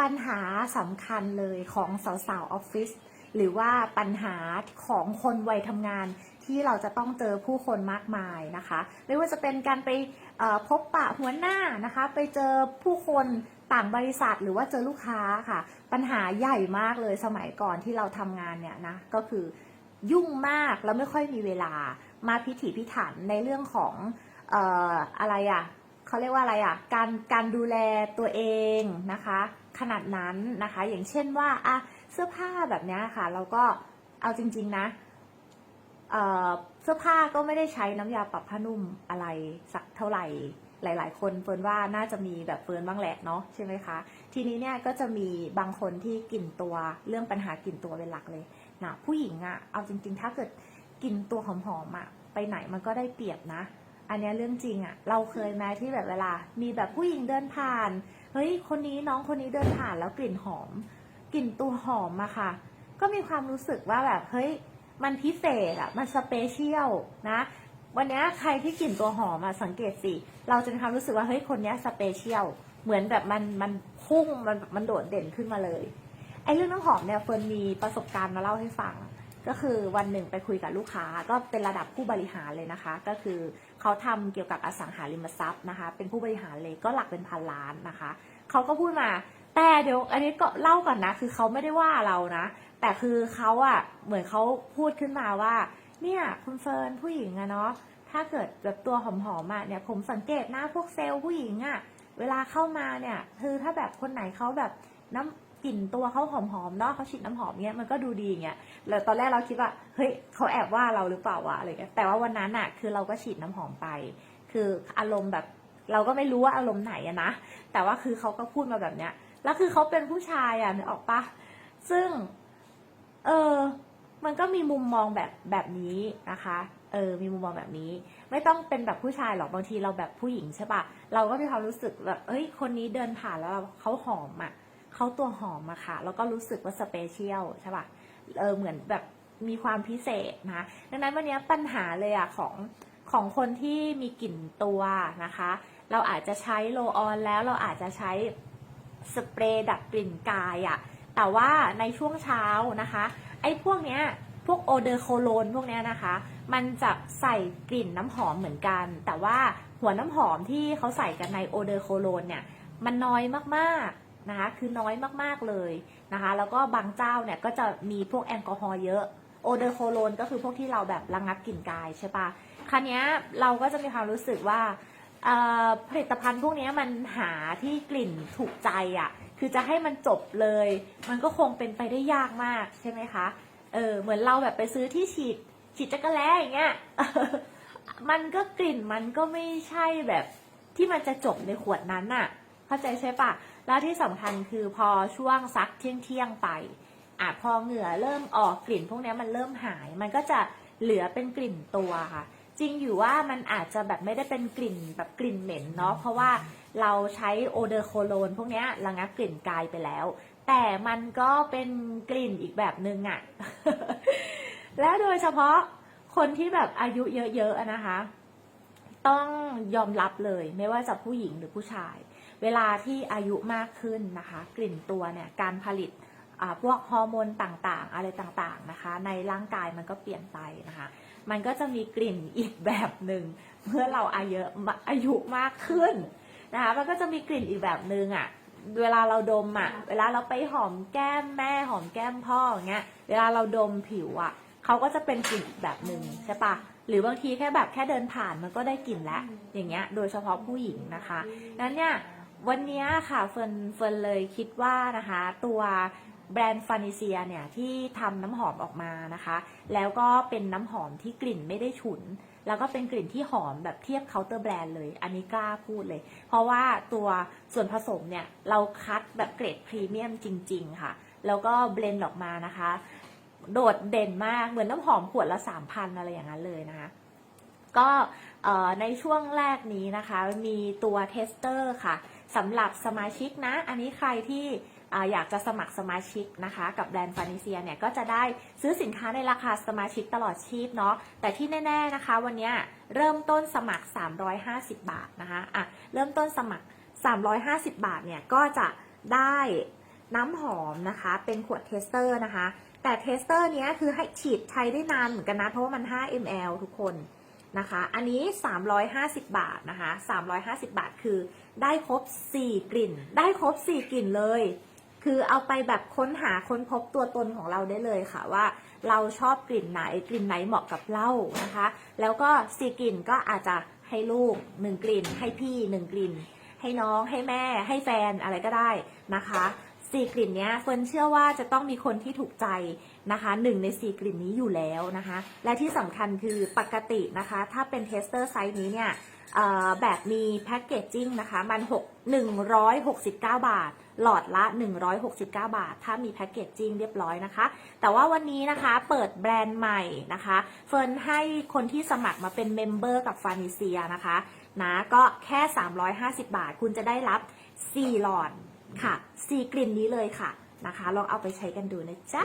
ปัญหาสำคัญเลยของสาวๆออฟฟิศหรือว่าปัญหาของคนวัยทำงานที่เราจะต้องเจอผู้คนมากมายนะคะ ไม่ว่าจะเป็นการไปพบปะหัวหน้านะคะ ไปเจอผู้คนต่างบริษัทหรือว่าเจอลูกค้าค่ะ ปัญหาใหญ่มากเลยสมัยก่อนที่เราทำงานเนี่ยนะก็คือยุ่งมากแล้วไม่ค่อยมีเวลามาพิถีพิถันในเรื่องของอออะไรอะ่ะ เขาเรียกว่าอะไรอะ่ะ การการดูแลตัวเองนะคะ ขนาดนั้นนะคะ อย่างเช่นว่าอะเสื้อผ้าแบบนี้ค่ะ เราก็เอาจริง ๆนะเเสื้อผ้าก็ไม่ได้ใช้น้ำยาปรับผ้านุ่มอะไรสักเท่าไหร่หลาย ๆ คนเฟิร์นว่าน่าจะมีแบบเฟิร์นบ้างแหละเนาะใช่ไหมคะ ทีนี้เนี่ยก็จะมีบางคนที่กลิ่นตัวเรื่องปัญหากลิ่นตัวเป็นหลักเลยนะผู้หญิงอะเอาจริง ๆ ถ้าเกิดกลิ่นตัวหอมๆอะไปไหนมันก็ได้เปรียบนะ อันนี้เรื่องจริงอะเราเคยไหมที่แบบเวลา มีแบบผู้หญิงเดินผ่าน เฮ้ย คนนี้น้องคนนี้เดินผ่านแล้วกลิ่นหอม กลิ่นตัวหอมอะค่ะ ก็มีความรู้สึกว่าแบบเฮ้ย มันพิเศษอะมันสเปเชียลนะ วันนี้ใครที่กลิ่นตัวหอมอะสังเกตสิ เราจะมีความรู้สึกว่าเฮ้ยคนนี้สเปเชียล เหมือนแบบมันมันพุ่งมันมันโดดเด่นขึ้นมาเลย ไอ้เรื่องน้ำหอมเนี่ยเฟิร์นมีประสบการณ์มาเล่าให้ฟัง ก็คือวันหนึ่งไปคุยกับลูกค้าก็เป็นระดับผู้บริหารเลยนะคะ ก็คือเขาทำเกี่ยวกับอสังหาริมทรัพย์นะคะ เป็นผู้บริหารเลยก็หลักเป็นพันล้านนะคะเขาก็พูดมา แต่เดี๋ยวอันนี้ก็เล่าก่อนนะ คือเขาไม่ได้ว่าเรานะ แต่คือเขาอะเหมือนเขาพูดขึ้นมาว่า เนี่ยคุณเฟิร์นผู้หญิงอะเนาะถ้าเกิดแบบตัวหอมๆอะเนี่ยผมสังเกตนะพวกเซลล์ผู้หญิงอะเวลาเข้ามาเนี่ยคือถ้าแบบคนไหนเขาแบบน้ำ กลิ่นตัวเขาหอมๆเนาะเขาฉีดน้ำหอมเงี้ยมันก็ดูดีเงี้ยแล้วตอนแรกเราคิดว่าเฮ้ยเขาแอบว่าเราหรือเปล่าวะอะไรเงี้ยแต่ว่าวันนั้นอะคือเราก็ฉีดน้ำหอมไป คืออารมณ์แบบเราก็ไม่รู้ว่าอารมณ์ไหนอะนะแต่ว่าคือเขาก็พูดมาแบบเนี้ยแล้วคือเขาเป็นผู้ชายอะนึกออกปะซึ่ง เออมันก็มีมุมมองแบบแบบนี้นะคะ เออ มีมุมมองแบบนี้ ไม่ต้องเป็นแบบผู้ชายหรอก บางทีเราแบบผู้หญิงใช่ปะเราก็มีความรู้สึกแบบเฮ้ย คนนี้เดินผ่านแล้วเขาหอมอะ่ะ เขาตัวหอมอะค่ะ แล้วก็รู้สึกว่าสเปเชียลใช่ปะเออเหมือนแบบมีความพิเศษนะ ดังนั้นวันนี้ปัญหาเลยอะของของคนที่มีกลิ่นตัวนะคะ เราอาจจะใช้โลออนแล้วเราอาจจะใช้สเปรย์ดับกลิ่นกายอะแต่ว่าในช่วงเช้านะคะ ไอ้พวกเนี้ยพวกโอเดอร์โคโลนพวกเนี้ยนะคะ มันจะใส่กลิ่นน้ำหอมเหมือนกัน แต่ว่าหัวน้ำหอมที่เขาใส่กันในโอเดอร์โคโลนเนี่ย มันน้อยมากๆ นะคะคือน้อยมากๆเลยนะคะ แล้วก็บางเจ้าเนี่ยก็จะมีพวกแอลกอฮอล์เยอะโอเดอร์โคโลนก็คือพวกที่เราแบบระงับกลิ่นกายใช่ปะครั้นี้เราก็จะมีความรู้สึกว่าผลิตภัณฑ์พวกนี้มันหาที่กลิ่นถูกใจอะ่ะ คือจะให้มันจบเลย มันก็คงเป็นไปได้ยากมากใช่ไหมคะ เออ เหมือนเราแบบไปซื้อที่ฉีด ฉีดจักรแล้อย่างเงี้ย มันก็กลิ่นมันก็ไม่ใช่แบบที่มันจะจบในขวดนั้นน่ะ เข้าใจใช่ปะแล้วที่สำคัญคือพอช่วงซักเที่ยงเที่ยงไปอะพอเหงื่อเริ่มออกกลิ่นพวกนี้มันเริ่มหาย มันก็จะเหลือเป็นกลิ่นตัวค่ะ จริงอยู่ว่ามันอาจจะแบบไม่ได้เป็นกลิ่นแบบกลิ่นเหม็นเนาะเพราะว่าเราใช้โอเดอร์โคโลนพวกนี้ระงับกลิ่นกายไปแล้ว แต่มันก็เป็นกลิ่นอีกแบบนึงอะ่ะ แล้วโดยเฉพาะคนที่แบบอายุเยอะๆนะคะ ต้องยอมรับเลยไม่ว่าจะผู้หญิงหรือผู้ชาย เวลาที่อายุมากขึ้นนะคะ กลิ่นตัวเนี่ยการผลิตพวกฮอร์โมนต่างๆ อะไรต่างๆนะคะ ในร่างกายมันก็เปลี่ยนไปนะคะ มันก็จะมีกลิ่นอีกแบบหนึ่งเมื่อเราอายุอายุมากขึ้นนะคะ มันก็จะมีกลิ่นอีกแบบหนึ่งอะ่ะเวลาเราดมอะ่ะ เวลาเราไปหอมแก้มแม่หอมแก้มพ่ออย่างเงี้ย เวลาเราดมผิวอะ่ะเขาก็จะเป็นกลิ่นอีกแบบหนึ่งใช่ปะหรือบางทีแค่แบบแค่เดินผ่านมันก็ได้กลิ่นแล้วอย่างเงี้ย โดยเฉพาะผู้หญิงนะคะนั้นเนี่ย วันนี้ค่ะเฟิร์นเฟิร์นเลยคิดว่านะคะตัวแบรนด์ฟานิเซียเนี่ยที่ทำน้ำหอมออกมานะคะ แล้วก็เป็นน้ำหอมที่กลิ่นไม่ได้ฉุน แล้วก็เป็นกลิ่นที่หอมแบบเทียบเคาน์เตอร์แบรนด์เลย อันนี้กล้าพูดเลย เพราะว่าตัวส่วนผสมเนี่ยเราคัดแบบเกรดพรีเมียมจริง ๆ ค่ะ แล้วก็เบลนด์ออกมานะคะ โดดเด่นมากเหมือนน้ำหอมขวดละสามพันอะไรอย่างนั้นเลยนะคะก็ในช่วงแรกนี้นะคะมีตัวเทสเตอร์ค่ะ สำหรับสมาชิกนะ อันนี้ใครที่อยากจะสมัครสมาชิกนะคะ กับแบรนด์ฟานิเซียเนี่ยก็จะได้ซื้อสินค้าในราคาสมาชิกตลอดชีพเนาะแต่ที่แน่ๆนะคะ วันนี้เริ่มต้นสมัคร 350 บาทนะคะอะเริ่มต้นสมัคร 350 บาทเนี่ยก็จะได้น้ำหอมนะคะ เป็นขวดเทสเตอร์นะคะ แต่เทสเตอร์เนี้ยคือให้ฉีดใช้ได้นานเหมือนกันนะ เพราะว่ามัน 5 ml ทุกคน นะคะ อันนี้ 350 บาทนะคะ350 บาทคือได้ครบ 4 กลิ่น ได้ครบ 4 กลิ่นเลย คือเอาไปแบบค้นหาค้นพบตัวตนของเราได้เลยค่ะว่า เราชอบกลิ่นไหนกลิ่นไหนเหมาะกับเรานะคะ แล้วก็สี่กลิ่นก็อาจจะให้ลูกหนึ่งกลิ่น ให้พี่หนึ่งกลิ่น ให้น้องให้แม่ให้แฟนอะไรก็ได้นะคะ สี่กลิ่นนี้เฟิร์นเชื่อว่าจะต้องมีคนที่ถูกใจนะคะหนึ่งในสี่กลิ่นนี้อยู่แล้วนะคะ และที่สำคัญคือปกตินะคะ ถ้าเป็นเทสเตอร์ไซส์นี้เนี่ยแบบมีแพ็กเกจจิ้งนะคะมัน6 169 บาท หลอดละ 169 บาท ถ้ามีแพ็กเกจจิ้งเรียบร้อยนะคะ แต่ว่าวันนี้นะคะเปิดแบรนด์ใหม่นะคะ เฟิร์นให้คนที่สมัครมาเป็นเมมเบอร์กับฟานิเซียนะคะนะก็แค่ 350 บาท คุณจะได้รับ 4 หลอด ค่ะสีกลิ่นนี้เลยค่ะนะคะ ลองเอาไปใช้กันดูนะจ๊ะ